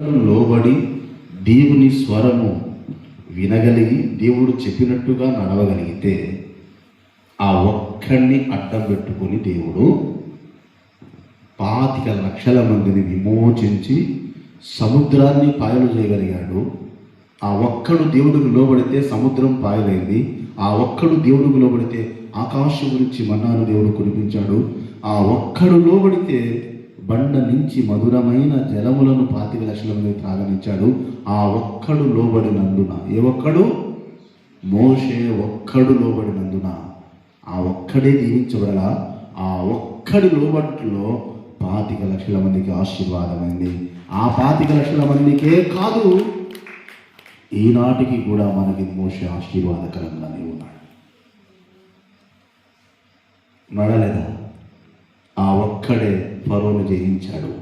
లోబడి దేవుని స్వరము వినగలిగి దేవుడు చెప్పినట్టుగా నడవగలిగితే ఆ ఒక్కడిని అడ్డం పెట్టుకొని దేవుడు పాతిక లక్షల మందిని విమోచించి సముద్రాన్ని పాయలు చేయగలిగాడు. ఆ ఒక్కడు దేవుడికి లోబడితే సముద్రం పాయలైంది. ఆ ఒక్కడు దేవుడికి లోబడితే ఆకాశం గురించి మన్నాను దేవుడు కురిపించాడు. ఆ ఒక్కడు లోబడితే బండ నుంచి మధురమైన జలములను పాతిక లక్షల మంది త్రాగనిచ్చాడు. ఆ ఒక్కడు లోబడినందున ఏ ఒక్కడు? మోషే ఒక్కడు లోబడినందున. ఆ ఒక్కడే దీవించబడలా. ఆ ఒక్కడి లోబట్లో పాతిక లక్షల మందికి ఆశీర్వాదమైంది. ఆ పాతిక లక్షల మందికే కాదు ఈనాటికి కూడా మనకి మోషే ఆశీర్వాదకరంగానే ఉన్నాడు నడలేదా? ఆ ఒక్కడే ఫరోను జయించాడు.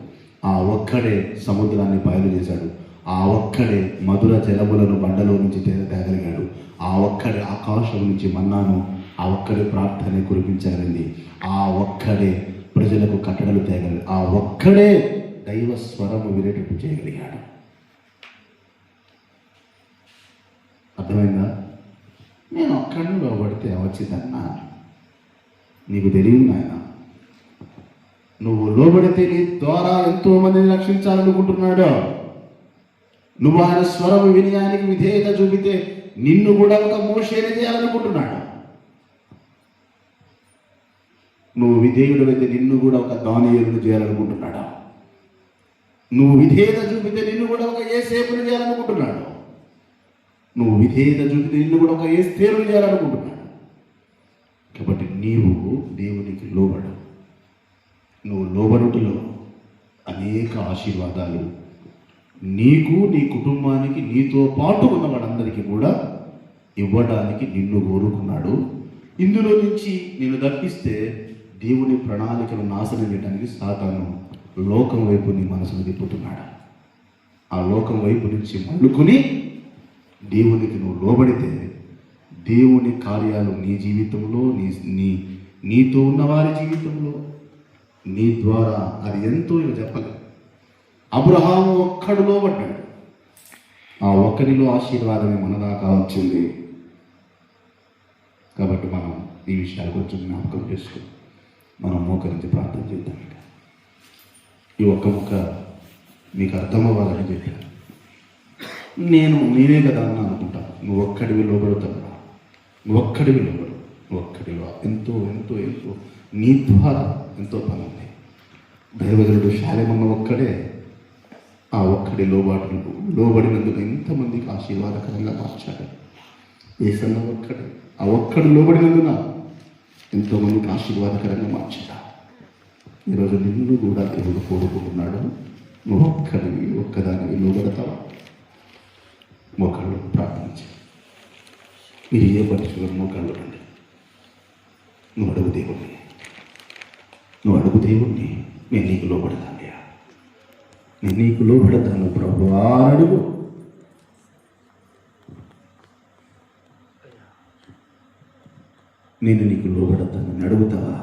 ఆ ఒక్కడే సముద్రాన్ని బయలు చేశాడు. ఆ ఒక్కడే మధుర జలములను బండలో నుంచి తేగలిగాడు. ఆ ఒక్కడే ఆకాశం నుంచి మన్నాను ఆ ఒక్కడే ప్రార్థన కురిపించారండి ఆ ఒక్కడే ప్రజలకు కట్టడలు తేగలి ఆ ఒక్కడే దైవ స్వరము వినేటట్టు చేయగలిగాడు. అర్థమైందా? నేను ఒక్కడిని లోబడితే వచ్చిందన్నా నీకు తెలియదు నాయన. నువ్వు లోబడితే నీ ద్వారా ఎంతో మందిని రక్షించాలనుకుంటున్నాడు. నువ్వు ఆయన స్వరం వినయానికి విధేయత చూపితే నిన్ను కూడా ఒక మోషేని చేయాలనుకుంటున్నాడు. నువ్వు విధేయుడు అయితే నిన్ను కూడా ఒక దానియులను చేయాలనుకుంటున్నాడు? నువ్వు విధేయత చూపితే నిన్ను కూడా ఒక ఏ సేపుని చేయాలనుకుంటున్నాడు. నువ్వు విధేయత చూపితే నిన్ను కూడా ఒక ఏ స్థేరుని చేయాలనుకుంటున్నాడు. కాబట్టి నీవు దేవునికి లోబడవు. నువ్వు లోబడుటలో అనేక ఆశీర్వాదాలు. నీకు నీ కుటుంబానికి నీతో పాటు ఉన్న వాళ్ళందరికీ కూడా ఇవ్వడానికి నిన్ను కోరుకున్నాడు. ఇందులో నుంచి నేను తప్పిస్తే దేవుని ప్రణాళికను నాశనం చేయడానికి సాతాను లోకం వైపు నీ మనసును తిప్పుతున్నాడు. ఆ లోకం వైపు నుంచి మళ్ళుకుని దేవునికి నువ్వు లోబడితే దేవుని కార్యాలు నీ జీవితంలో నీ నీ నీతో ఉన్న వారి జీవితంలో నీ ద్వారా అది ఎంతో ఇవి చెప్పలేదు అబ్రహాము ఒక్కడు లోబడ్డాడు. ఆ ఒక్కరిలో ఆశీర్వాదమే మనదాకా వచ్చింది. కాబట్టి మనం ఈ విషయాలు కొంచెం జ్ఞాపకం చేసుకుని మనం మోకరించి ప్రార్థన చేద్దాం ఈ ఒక్క ముక్క మీకు అర్థమవ్వాలని చెప్పాను. నేను నేనే కదా అన్నా అనుకుంటా. నువ్వు ఒక్కడివి లోబడతావు? నువ్వు ఒక్కడివి లోబడు ఒక్కడిలో ఎంతో ఎంతో ఎంతో నీ ద్వారా ఎంతో పని ఉంది దైవజనుడు శాలేమన్న ఒక్కడే ఆ ఒక్కడి లోబాటు లోబడినందుకు ఎంతమందికి ఆశీర్వాదకరంగా మార్చాడు. ఏసన్న ఒక్కడే ఆ ఒక్కడు లోబడినందున ఎంతోమందికి ఆశీర్వాదకరంగా మార్చాడు. ఈరోజు నిన్ను కూడా దేవుడు కోరుకుంటున్నాడు. నువ్వు ఒక్కడివి ఒక్కదానివి లోబడతావా? మోకాళ్ళు ప్రార్థించి మీరు ఏ పరిస్థితుల్లో మోకాళ్ళు రండి నువ్వు అడుగు దేవుణ్ణి. నువ్వు అడుగు దేవుణ్ణి. నేను నీకు లోపడతానయ్యా నేను నీకు లోపడతాను ప్రభు. అడుగు నేను నీకు లోపడతాను అడుగుతావా